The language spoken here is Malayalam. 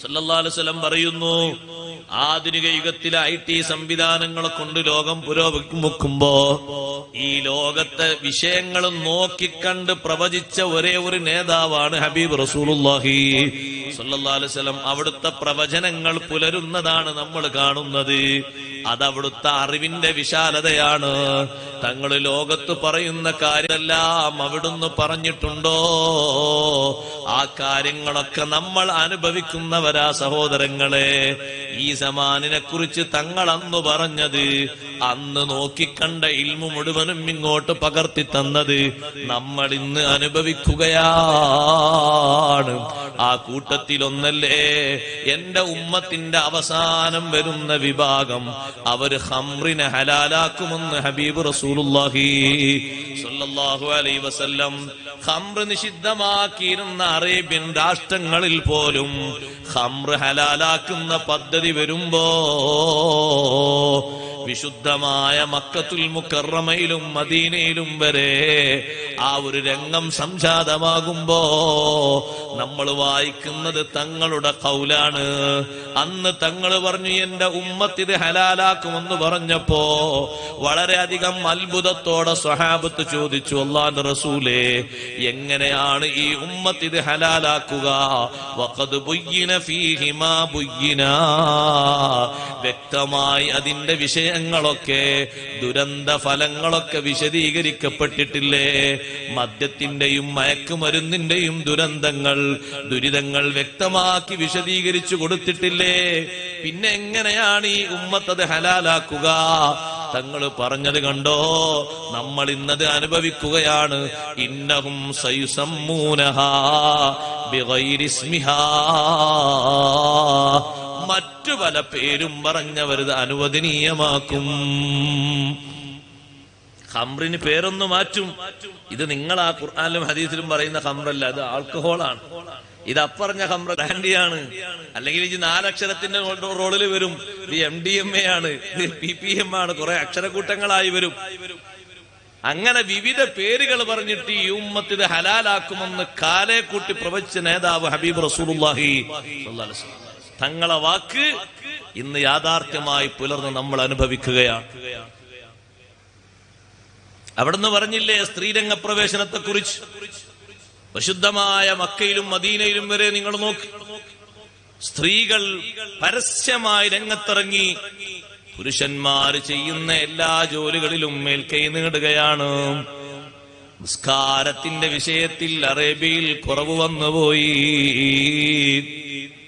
സല്ലല്ലാഹുലം പറയുന്നു ആധുനിക യുഗത്തിലെ ഐ ടി സംവിധാനങ്ങളെ കൊണ്ട് ലോകം പുരോഗമിക്കുമ്പോ ഈ ലോകത്തെ വിഷയങ്ങൾ നോക്കിക്കണ്ട് പ്രവചിച്ച ഒരേ ഒരു നേതാവാണ് ഹബീബ് റസൂലുള്ളാഹി. വസല്ലം അവിടുത്തെ പ്രവചനങ്ങൾ പുലരുന്നതാണ് നമ്മൾ കാണുന്നത്. അത് അവിടുത്തെ അറിവിന്റെ വിശാലതയാണ്. തങ്ങൾ ലോകത്ത് പറയുന്ന കാര്യമെല്ലാം അവിടുന്ന് പറഞ്ഞിട്ടുണ്ടോ? ആ കാര്യങ്ങളൊക്കെ നമ്മൾ അനുഭവിക്കുന്നവരാ സഹോദരങ്ങളെ. ഈ സമാനിനെ കുറിച്ച് തങ്ങൾ അന്ന് പറഞ്ഞത് അന്ന് നോക്കിക്കണ്ട ഇൽമു മുഴുവനും ഇങ്ങോട്ട് പകർത്തി തന്നത് നമ്മൾ ഇന്ന് അനുഭവിക്കുകയാണ്. ആ കൂട്ടത്തിലൊന്നല്ലേ എന്റെ ഉമ്മത്തിന്റെ അവസാനം വരുന്ന വിഭാഗം. അവർ ഹംറിനെ ഹലാലാക്കുമെന്ന് ഹബീബ് റസൂലുല്ലാഹി സല്ലല്ലാഹു അലൈഹി വസല്ലം ഹംറ് നിഷിദ്ധമാക്കിയിരുന്ന അറേബ്യൻ രാഷ്ട്രങ്ങളിൽ പോലും ഹംറ് ഹലാലാക്കുന്ന പദ്ധതി വരുമ്പോ വിശുദ്ധമായ മക്കത്തുൽ മുക്കറമയിലും മദീനയിലും വരെ ആ ഒരു രംഗം സംജാതമാകുമ്പോ നമ്മൾ വായിക്കുന്നത് തങ്ങളുടെ കൗലാണ്. അന്ന് തങ്ങൾ പറഞ്ഞു എന്റെ ഉമ്മത്തിത് ഹലാലാക്കുമെന്ന് പറഞ്ഞപ്പോ വളരെയധികം അത്ഭുതത്തോടെ സ്വഹാബത്ത് ചോദിച്ചു അള്ളാന്റെ റസൂലേ എങ്ങനെയാണ് ഈ ഹലാലാക്കുക? ബുയ്യിന ഫീഹിമാ ബുയ്യിന. വ്യക്തമായി അതിന്റെ വിഷയങ്ങളൊക്കെ ദുരന്ത ഫലങ്ങളൊക്കെ വിശദീകരിക്കപ്പെട്ടിട്ടില്ലേ? മദ്യത്തിന്റെയും മയക്കുമരുന്നിന്റെയും ദുരന്തങ്ങൾ ദുരിതങ്ങൾ വ്യക്തമാക്കി വിശദീകരിച്ചു കൊടുത്തിട്ടില്ലേ? പിന്നെ എങ്ങനെയാണ് ഈ ഉമ്മത്തത് ഹലാലാക്കുക? തങ്ങൾ പറഞ്ഞത് കണ്ടോ? നമ്മൾ ഇന്നത് അനുഭവിക്കുകയാണ്. ഇന്നഹും മറ്റു പല പേരും പറഞ്ഞവരത് അനുവദനീയമാക്കും. ഹംറിന് പേരൊന്ന് മാറ്റും. ഇത് നിങ്ങൾ ആ ഖുർആാനിലും ഹദീസിലും പറയുന്ന ഹംറല്ല അത് ആൾക്കഹോളാണ്. ഇത് അപ്പറഞ്ഞ ഹംറ ബ്രാൻഡിയാണ്. അല്ലെങ്കിൽ ഇത് നാലക്ഷരത്തിന്റെ റോളിൽ വരും. ഇത് എം ഡി എം എ ആണ്. ഇത് പി പി എം ആണ്. കുറെ അക്ഷരക്കൂട്ടങ്ങളായി വരും. അങ്ങനെ വിവിധ പേരുകൾ പറഞ്ഞിട്ട് ഈ ഉമ്മത്ത് ഇത് ഹലാലാക്കുമെന്ന് കാലെ കൂട്ടി പ്രവചിച്ച നേതാവ് ഹബീബ് റസൂലുള്ളാഹി തങ്ങളെ വാക്ക് ഇന്ന് യാഥാർത്ഥ്യമായി പുലർന്ന് നമ്മൾ അനുഭവിക്കുകയാണ്. അവിടുന്ന് പറഞ്ഞില്ലേ സ്ത്രീരംഗ പ്രവേശനത്തെ കുറിച്ച് പ്രശുദ്ധമായ മക്കയിലും മദീനയിലും വരെ നിങ്ങൾ നോക്കി. സ്ത്രീകൾ പരസ്യമായി രംഗത്തിറങ്ങി പുരുഷന്മാർ ചെയ്യുന്ന എല്ലാ ജോലികളിലും മേൽക്കൈ നേടുകയാണ്. നിസ്കാരത്തിന്റെ വിഷയത്തിൽ അറേബ്യയിൽ കുറവ് വന്നുപോയി.